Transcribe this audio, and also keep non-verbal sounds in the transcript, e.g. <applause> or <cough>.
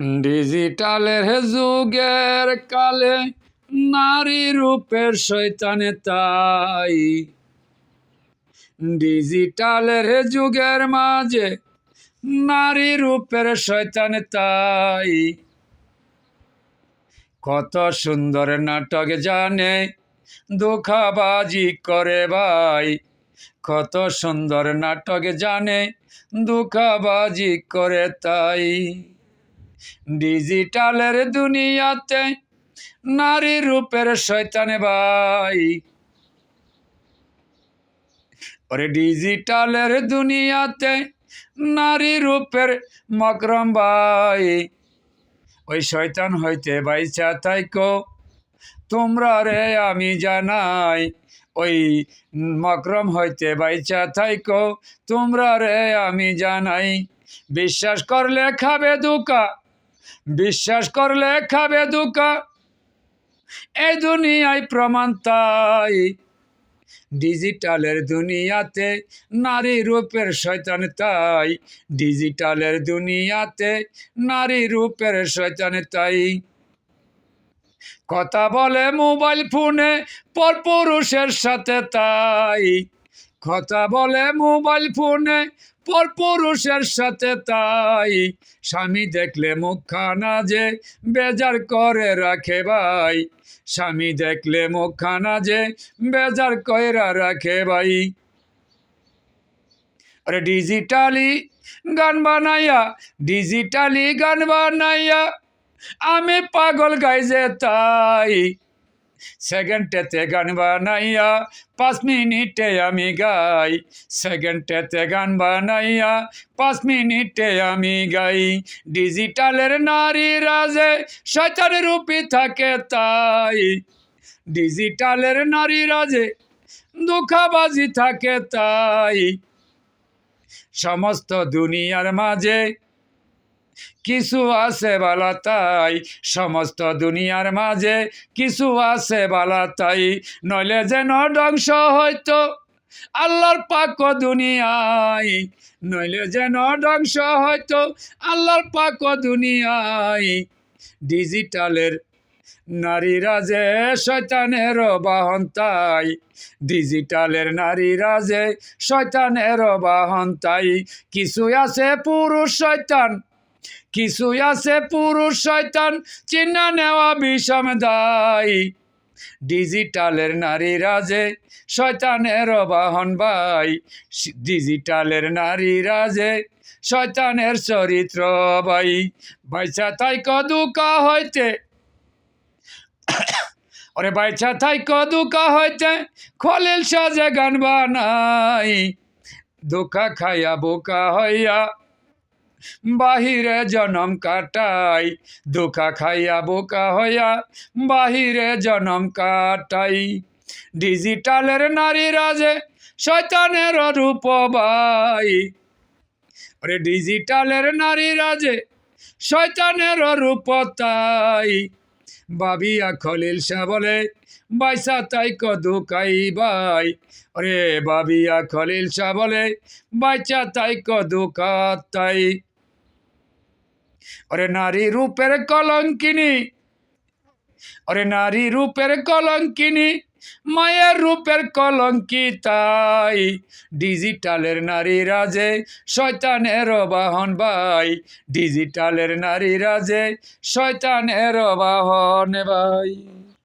ডিজিটালের যুগের কালে নারী রূপের শৈতানে তাই। ডিজিটালের যুগের মাঝে নারী রূপের শৈতানে তাই। কত সুন্দর নাটক জানে, দুঃখাবাজি করে ভাই। কত সুন্দর নাটক জানে, দুঃখাবাজি করে তাই। ডিজিটালের দুনিয়াতে নারী রূপের শয়তানে ভাই। ওরে ডিজিটালের দুনিয়াতে নারী রূপের মকরম ভাই। ওই শয়তান হইতে বাইচা তাইকো তোমরা রে আমি জানাই। ওই মকরম হইতে বাইচা থাইকো, তোমরা রে আমি জানাই। বিশ্বাস করলে খাবে দুকা বিশ্বাস করলে খাবে দুকা এই দুনিয়ায় প্রমাণ তাই। ডিজিটালের দুনিয়াতে নারী রূপের শয়তান তাই। ডিজিটালের দুনিয়াতে নারী রূপের শয়তান তাই। কথা বলে মোবাইল ফোনে পরপুরুষের সাথে তাই। কথা বলে মোবাইল ফোনে পরপুরুষের সাথে তাই। স্বামী দেখলে মুখখানা যে বেজার করে রাখে ভাই। স্বামী দেখলে মুখখানা যে বেজার কইরা রাখে ভাই। আরে ডিজিটালি গান বানাইয়া, ডিজিটালি গান বানাইয়া, আমি পাগল গাইজে তাই। সেকেন্ডেতে গান বানাইয়া, পাঁচ মিনিটে আমি গাই। সেকেন্ডেতে গান বানাইয়া, পাঁচ মিনিটে আমি গাই। ডিজিটালের নারী রাজে শয়তানের রূপী থাকে তাই। ডিজিটালের নারী রাজে দুঃখাবাজি থাকে তাই। সমস্ত দুনিয়ার মাঝে কিছু আছে বালা তাই, সমস্ত দুনিয়ার মাঝে কিছু আছে বালা তাই, নইলে যেন ধ্বংস হইতো আল্লাহর পাক দুনিয়ায়। নইলে যেন ধ্বংস হইতো আল্লাহর পাক দুনিয়ায়। ডিজিটালের নারীরা যে শয়তানের বাহন তাই, ডিজিটালের নারীরা যে শয়তানের বাহন তাই কিছু আছে পুরুষ শয়তান কিছু আছে পুরুষ শয়তান, চিহ্ন নেওয়া বিষম দায়। ডিজিটালের নারীরা যে শয়তানের বাহন ভাই ডিজিটালের নারীরা যে শয়তানের চরিত্র ভাই। বাইচা তাই কদুকা হইতে, <coughs> ওরে বাইচা থাই কদুকা হইতে খলিল সাজে গান বানাই। দুঃখা খাইয়া বোকা হইয়া বাহিরে জনম কাটাই দুঃখা খাইয়া বোকা হইয়া বাহিরে জনম কাটাই। ডিজিটালের নারী রাজে রূপ বাই ওরে ডিজিটালের নারী রাজে রূপ তাই বাবিয়া খলিল শাহ বলে, বাইসা তাই কদু কাই বাই ওরে বাবিয়া খলিল শাহ বলে, বাইচা তাই কদু তাই ওরে নারী রূপের কলঙ্কিনী, ওরে নারী রূপের কলঙ্কিনী, মায়ের রূপের কলঙ্কি তাই। ডিজিটালের নারী রাজে শয়তানের বাহন ভাই, ডিজিটালের নারী রাজে শয়তানের বাহন ভাই।